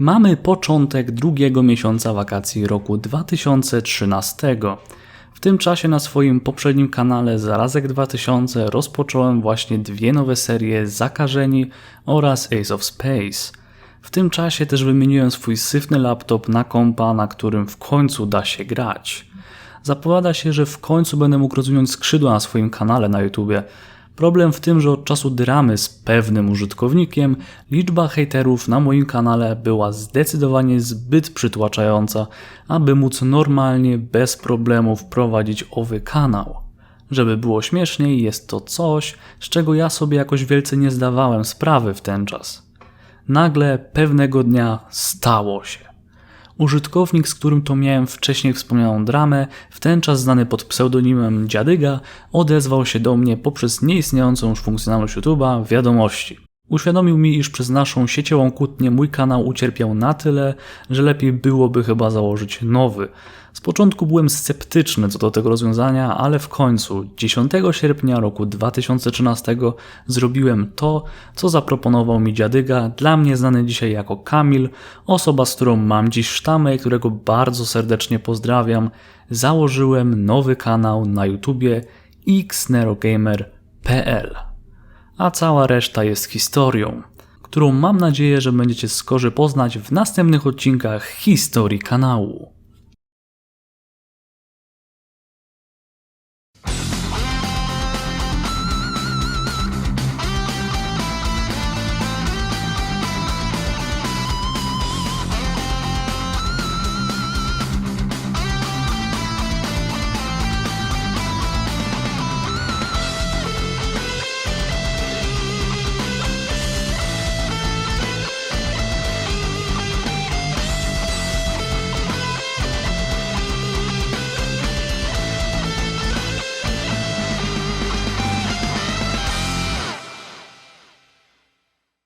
Mamy początek drugiego miesiąca wakacji roku 2013. W tym czasie na swoim poprzednim kanale Zarazek 2000 rozpocząłem właśnie dwie nowe serie Zakażeni oraz Ace of Space. W tym czasie też wymieniłem swój syfny laptop na kompa, na którym w końcu da się grać. Zapowiada się, że w końcu będę mógł rozwinąć skrzydła na swoim kanale na YouTubie. Problem w tym, że od czasu dramy z pewnym użytkownikiem liczba hejterów na moim kanale była zdecydowanie zbyt przytłaczająca, aby móc normalnie, bez problemów prowadzić owy kanał. Żeby było śmieszniej, jest to coś, z czego ja sobie jakoś wielce nie zdawałem sprawy w ten czas. Nagle pewnego dnia stało się. Użytkownik, z którym to miałem wcześniej wspomnianą dramę, w ten czas znany pod pseudonimem Dziadyga, odezwał się do mnie poprzez nieistniejącą już funkcjonalność YouTube'a wiadomości. Uświadomił mi, iż przez naszą sieciową kłótnię mój kanał ucierpiał na tyle, że lepiej byłoby chyba założyć nowy. Z początku byłem sceptyczny co do tego rozwiązania, ale w końcu 10 sierpnia roku 2013 zrobiłem to, co zaproponował mi dziadyga, dla mnie znany dzisiaj jako Kamil, osoba, z którą mam dziś sztamę i którego bardzo serdecznie pozdrawiam. Założyłem nowy kanał na YouTubie xnerogamer.pl a cała reszta jest historią, którą mam nadzieję, że będziecie skorzy poznać w następnych odcinkach historii kanału.